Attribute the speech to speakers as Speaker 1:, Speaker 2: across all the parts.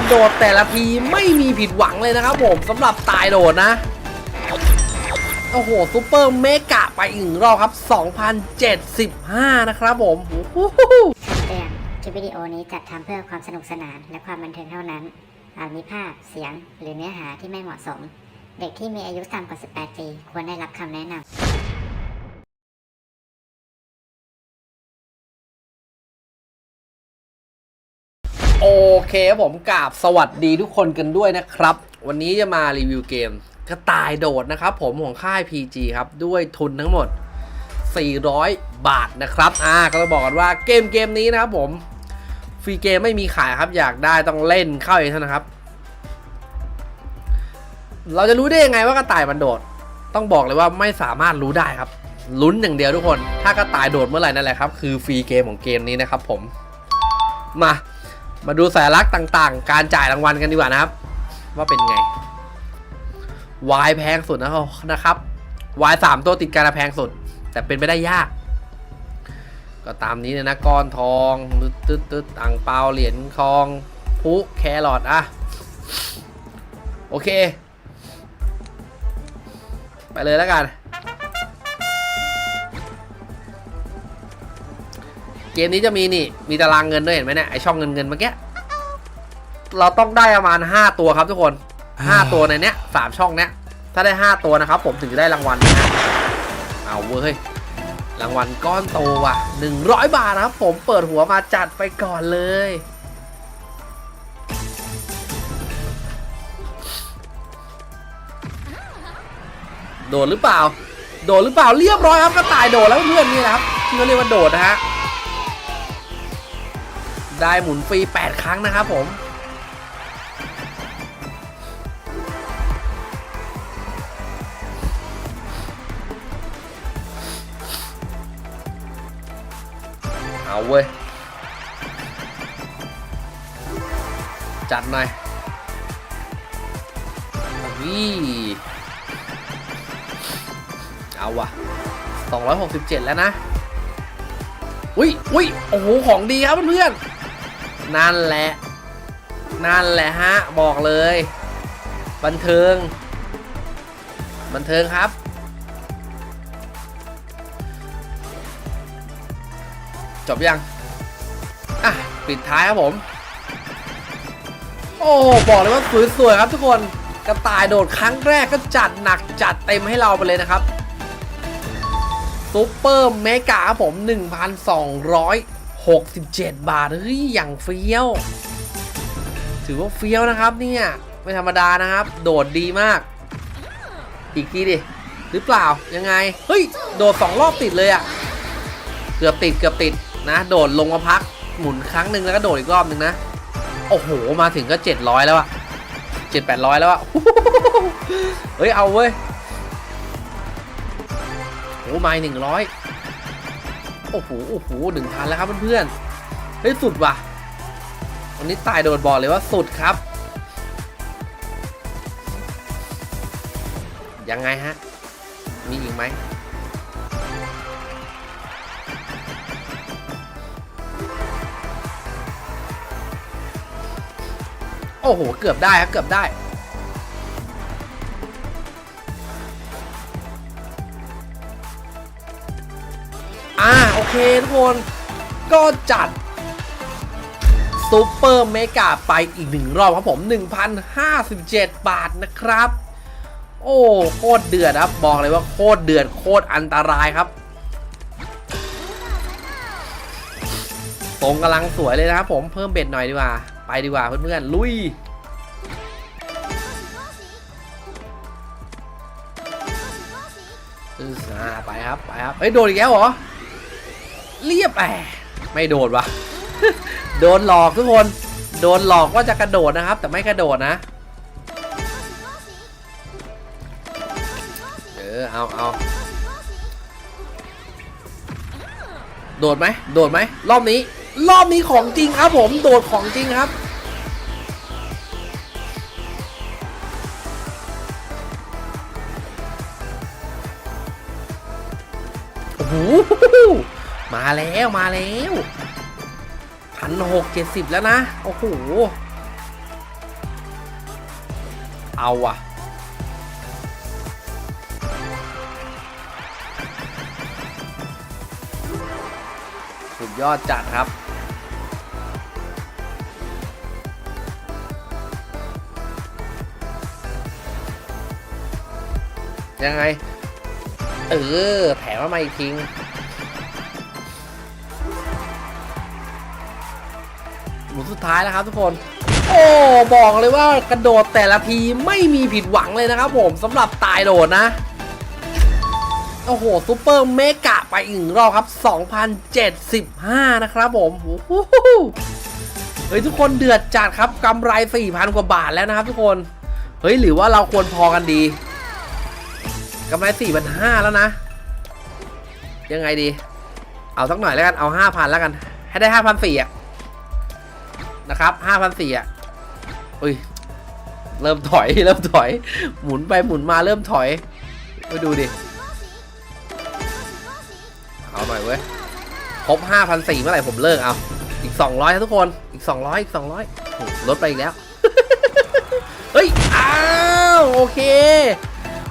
Speaker 1: ระโดดแต่ละทีไม่มีผิดหวังเลยนะครับผมสำหรับตายโดดนะ โอ้โหซูเปอร์เมกะไปอีกหนึ่งรอบครับ 2075 นะครับผมโอ้โห
Speaker 2: เตือนคลิปวิดีโอนี้จัดทำเพื่อความสนุกสนานและความบันเทิงเท่านั้น อาจมีภาพ เสียง หรือเนื้อหาที่ไม่เหมาะสม เด็กที่มีอายุต่ำกว่า 18 ปี ควรได้รับคำแนะนำ
Speaker 1: เคครับผมกราบสวัสดีทุกคนกันด้วยนะครับ วันนี้จะมารีวิวเกมกระต่ายโดดนะครับผมของค่าย PG ครับ ด้วยทุนทั้งหมด 400 บาทนะครับอ่าก็ต้องบอกกันว่าเกมเกมนี้นะครับผมฟรีเกมไม่มีขายครับอยากได้ต้องเล่นเข้าเองเท่านั้นครับ เราจะรู้ได้ยังไงว่ากระต่ายมันโดด ต้องบอกเลยว่าไม่สามารถรู้ได้ครับลุ้นอย่างเดียวทุกคน ถ้ากระต่ายโดดเมื่อไหร่นั่นแหละครับ คือฟรีเกมของเกมนี้นะครับผม มา มาดูสัญลักษณ์ต่างๆ การจ่ายรางวัลกันดีกว่านะครับ ว่าเป็นไงวายแพงสุดนะครับวายสามตัวติดกันแพงสุด แต่เป็นไปได้ยาก ก็ตามนี้เลยนะก้อนทองตึ๊ดตึ๊ดตึ๊ดอ่างเปาเหรียญทองพุแครอทอะโอเค ไปเลยแล้วกัน มนี้จะมีนี่ มีตารางเงินด้วยเห็นไหมเนี่ยไอช่องเงินเงินเมื่อกี้เราต้องได้ประมาณ 5 ตัวครับทุกคน 5 ตัวในเนี้ยสามช่องเนี้ยถ้าได้ 5 ตัวนะครับ ผมถึงจะได้รางวัลนะฮะเอาเว้ยรางวัลก้อนโตว่ะ 100 บาทนะครับ ผมเปิดหัวมาจัดไปก่อนเลย โดดหรือเปล่า โดดหรือเปล่าเรียบร้อยครับกระต่ายโดดแล้วเพื่อนนี่นะครับที่เขาเรียกว่าโดดนะฮะ ได้หมุนฟรี 8 ครั้งนะครับผม เอาเว้ย จัดหน่อยวิเอาวะ267 แล้วนะ อุ้ยอุ้ยโอ้โห ของดีครับเพื่อนๆ นั่นแหละ นั่นแหละฮะ บอกเลย บันเทิง บันเทิงครับ จบยัง อะ ปิดท้ายครับผม โอ้ บอกเลยว่าสวยๆครับทุกคน กระต่ายโดดครั้งแรกก็จัดหนักจัดเต็มให้เราไปเลยนะครับซูเปอร์เมกาครับผม 67 บาท เฮ้ย อย่างเฟี้ยว ถือว่าเฟี้ยวนะครับเนี่ย ไม่ธรรมดานะครับ โดดดีมาก อีกทีดิ หรือเปล่า ยังไง เฮ้ย โดดสองรอบติดเลยอะเกือบติด เกือบติดนะ โดดลงมาพัก หมุนครั้งหนึ่งแล้วก็โดดอีกรอบหนึ่งนะ โอ้โห มาถึงก็ 700 แล้วอะ7 800แล้วอะเฮ้ย เอาเว้ยโอ้ไม่หนึ่งร้อย โอ้โหโอ้โหหนึ่งพันแล้วครับเพื่อนๆเฮ้ยสุดว่ะ วันนี้ตายโดดบอกเลยว่าสุดครับ ยังไงฮะ มีอีกไหมโอ้โห เกือบได้ครับ เกือบได้ เคทุกคนก็จัดซูเปอร์เมกาไปอีกหนึ่งรอบครับผม 1,057 บาทนะครับ โอ้โคตรเดือดครับ บอกเลยว่าโคตรเดือดโคตรอันตรายครับตรงกำลังสวยเลยนะครับผมเพิ่มเบ็ดหน่อยดีกว่า ไปดีกว่าเพื่อนๆ ลุยอ่าไปครับ ไปครับ เฮ้ย โดดอีกแล้วเหรอ เรียบแหมไม่โดดวะโดนหลอกทุกคน โดนหลอกว่าจะกระโดดนะครับ แต่ไม่กระโดดนะ เออ เอาเอาโดดไหม โดดไหม รอบนี้ รอบนี้ของจริงครับผม โดดของจริงครับ โอ้โห มาแล้วมาแล้วพันหกเจ็ดสิบแล้วนะ โอ้โห เอาว่ะสุดยอดจัดครับยังไง เออ แถมมาอีกทิ้ง สุดท้ายแล้วครับทุกคน โอ้บอกเลยว่ากระโดดแต่ละทีไม่มีผิดหวังเลยนะครับผมสำหรับตายโดดนะ โอ้โหซูเปอร์เมกะไปอีกหนึ่งรอบครับ 2075 นะครับผมโอ้โหเฮ้ยทุกคนเดือดจัดครับกำไร 4,000 กว่าบาทแล้วนะครับทุกคน เฮ้ยหรือว่าเราควรพอกันดีกำไร 4,500 แล้วนะ ยังไงดี เอาสักหน่อยแล้วกันเอา 5,000 แล้วกัน ให้ได้ 5,400อะ นะครับ5,400อะอุ้ย เริ่มถอย เริ่มถอย หมุนไปหมุนมาเริ่มถอยไปดูดิ เอาหน่อยเว้ย ครบ5,400เมื่อไหร่ผมเลิกเอาอีก200ครับทุกคน อีก200อีก200โอ้ลดไปอีกแล้ว เฮ้ย อ้าว โอเค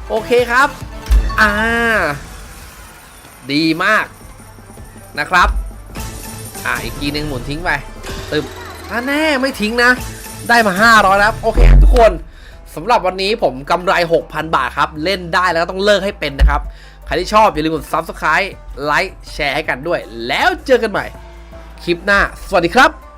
Speaker 1: โอเคครับ อ่า ดีมากนะครับ อ่า อีกทีหนึงหมุนทิ้งไป ตึม อ่าแน่ไม่ทิ้งนะ ได้มา 500แล้วโอเครับทุกคนสำหรับวันนี้ผมกำไร 6,000 บาทครับ เล่นได้แล้วก็ต้องเลิกให้เป็นนะครับ ใครที่ชอบอย่าลืมกด Subscribe ไลค์แชร์ให้กันด้วย แล้วเจอกันใหม่ คลิปหน้า สวัสดีครับ